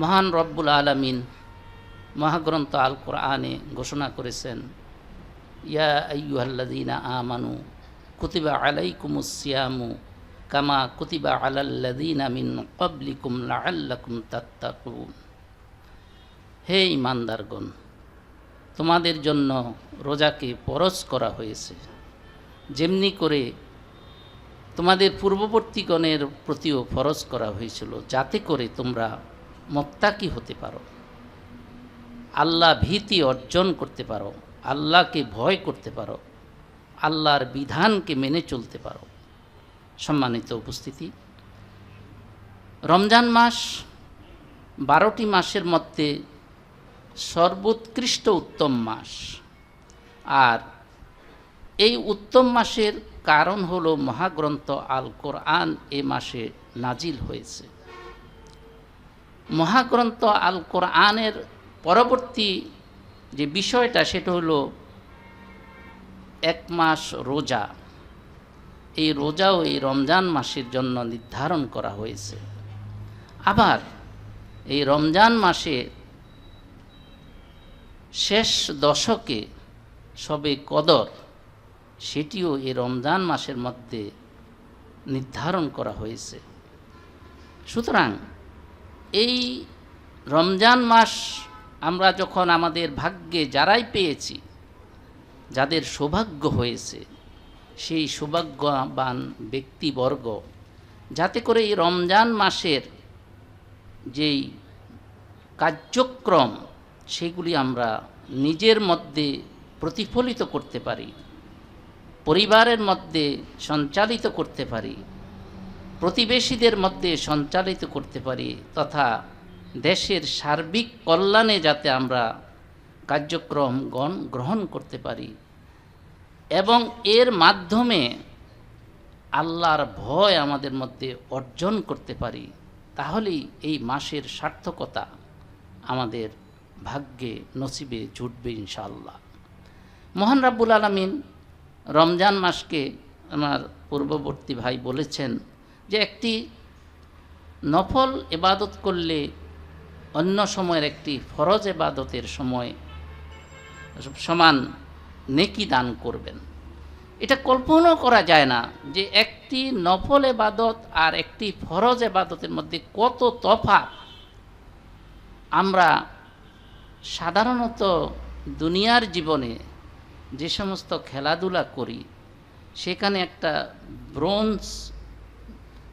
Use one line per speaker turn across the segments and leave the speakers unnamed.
মহান রব্বুল আলমিন মহাগ্রন্থ আল কোরআনে ঘোষণা করেছেন, ইয়া আইয়ুহাল্লাযীনা আমানু কুতিবা আলাইকুমুস-সিয়ামু কামা কুতিবা আলাল্লাযীনা মিন ক্বাবলিকুম লাআল্লাকুম তাত্তাকুন। হে ইমানদারগণ তোমাদের জন্য রোজাকে পরশ করা হয়েছে। যেমনি করে তোমাদের পূর্ববর্তীগণের প্রতিও ফরজ করা হয়েছিল, যাতে করে তোমরা মত্তাকি হতে পারো। আল্লাহ ভীতি অর্জন করতে পারো, আল্লাহকে ভয় করতে পারো, আল্লাহর বিধানকে মেনে চলতে পারো। সম্মানিত উপস্থিতি, রমজান মাস বারোটি মাসের মধ্যে সর্বোৎকৃষ্ট উত্তম মাস। আর এই উত্তম মাসের কারণ হলো মহাগ্রন্থ আল কোরআন এ মাসে নাজিল হয়েছে। মহাগ্রন্থ আল কোরআনের পরবর্তী যে বিষয়টা, সেটা হলো এক মাস রোজা। এই রোজাও এই রমজান মাসের জন্য নির্ধারণ করা হয়েছে। আবার এই রমজান মাসে শেষ দশকে সবে কদর, সেটিও এই রমজান মাসের মধ্যে নির্ধারণ করা হয়েছে। সুতরাং এই রমজান মাস আমরা যখন আমাদের ভাগ্যে যারাই পেয়েছি, যাদের সৌভাগ্য হয়েছে, সেই সৌভাগ্যবান ব্যক্তিবর্গ, যাতে করে এই রমজান মাসের যেই কার্যক্রম, সেগুলি আমরা নিজের মধ্যে প্রতিফলিত করতে পারি, পরিবারের মধ্যে সঞ্চালিত করতে পারি প্রতিবেশীদের মধ্যে সঞ্চালিত করতে পারি তথা দেশের সার্বিক কল্যাণে যাতে আমরা কার্যক্রম গণ, গ্রহণ করতে পারি। এবং এর মাধ্যমে আল্লাহর ভয় আমাদের মধ্যে অর্জন করতে পারি, তাহলেই এই মাসের সার্থকতা আমাদের ভাগ্যে নসিবে জুটবে ইনশাআল্লাহ। মোহন রাব্বুল আলমিন রমজান মাসকে আমার পূর্ববর্তী ভাই বলেছেন যে একটি নফল এবাদত করলে অন্য সময়ের একটি ফরজ এবাদতের সময় সমান নেকি দান করবেন। এটা কল্পনাও করা যায় না যে একটি নফল এবাদত আর একটি ফরজ এবাদতের মধ্যে কত তফাৎ। আমরা সাধারণত দুনিয়ার জীবনে যে সমস্ত খেলাধুলা করি, সেখানে একটা ব্রোঞ্জ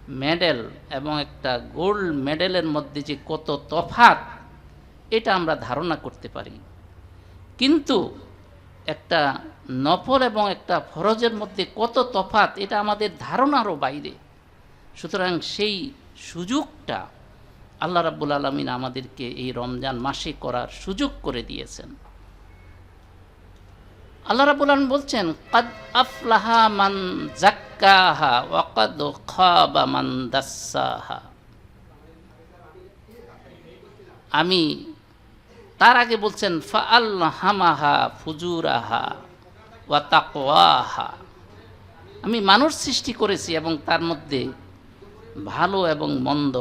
মেডেল এবং একটা গোল্ড মেডেলের মধ্যে যে কত তফাত এটা আমরা ধারণা করতে পারি। কিন্তু একটা নফল এবং একটা ফরজের মধ্যে কত তফাত এটা আমাদের ধারণারও বাইরে। সুতরাং সেই সুযোগটা আল্লাহ রাব্বুল আলমিন আমাদেরকে এই রমজান মাসে করার সুযোগ করে দিয়েছেন। আল্লাহ রাবুল আলম বলছেন, কদ আফলাহা মান জাক্কাহা ওয়াকাদ খাবা মান দাসাহা। আমি তার আগে বলছেন, ফাআল হামাহা ফুজুরাহা ওয়া তাকওয়াহা। আমি মানুষ সৃষ্টি করেছি এবং তার মধ্যে ভালো এবং মন্দ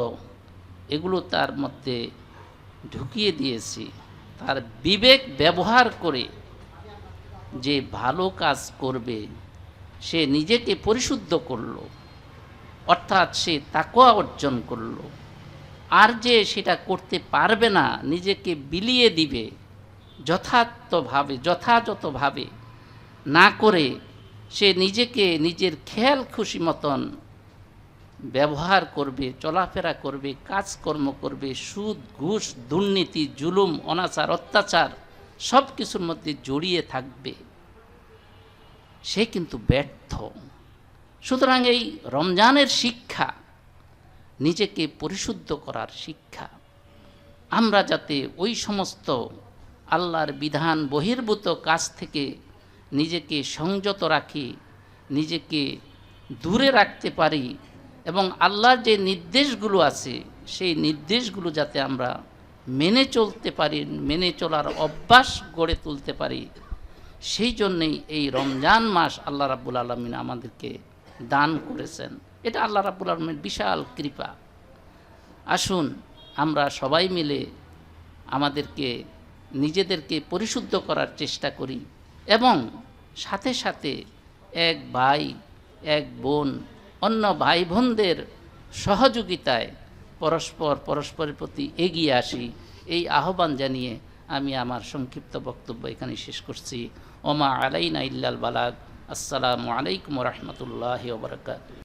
এগুলো তার মধ্যে ঢুকিয়ে দিয়েছি। তার বিবেক ব্যবহার করে যে ভালো কাজ করবে, সে নিজেকে পরিশুদ্ধ করল, অর্থাৎ সে তাকোয়া অর্জন করল। আর যে সেটা করতে পারবে না, নিজেকে বিলিয়ে দিবে, যথার্থভাবে, যথাযথভাবে না করে সে নিজেকে নিজের খেয়াল খুশি মতন ব্যবহার করবে, চলাফেরা করবে, কাজকর্ম করবে, সুদ, ঘুষ, দুর্নীতি, জুলুম, অনাচার, অত্যাচার সব কিছুর মধ্যে জড়িয়ে থাকবে। সে কিন্তু ব্যর্থ। সুতরাং এই রমজানের শিক্ষা নিজেকে পরিশুদ্ধ করার শিক্ষা। আমরা যাতে ওই সমস্ত আল্লাহর বিধান বহির্ভূত কাজ থেকে নিজেকে সংযত রাখি, নিজেকে দূরে রাখতে পারি এবং আল্লাহর যে নির্দেশগুলো আছে, সেই নির্দেশগুলো যাতে আমরা মেনে চলতে পারি, মেনে চলার অভ্যাস গড়ে তুলতে পারি, সেই জন্যেই এই রমজান মাস আল্লাহ রাব্বুল আলমিন আমাদেরকে দান করেছেন। এটা আল্লাহ রাব্বুল আলমের বিশাল কৃপা। আসুন, আমরা সবাই মিলে আমাদেরকে, নিজেদেরকে পরিশুদ্ধ করার চেষ্টা করি এবং সাথে সাথে এক ভাই, এক বোন, অন্য ভাই বোনদের সহযোগিতায় পরস্পর, পরস্পরের প্রতি এগিয়ে আসি। এই আহ্বান জানিয়ে আমি আমার সংক্ষিপ্ত বক্তব্য এখানে শেষ করছি। ওমা আলাইনা ইল্লাল বালাগ। আসসালামু আলাইকুম রহমতুল্লাহ ওবরাকাত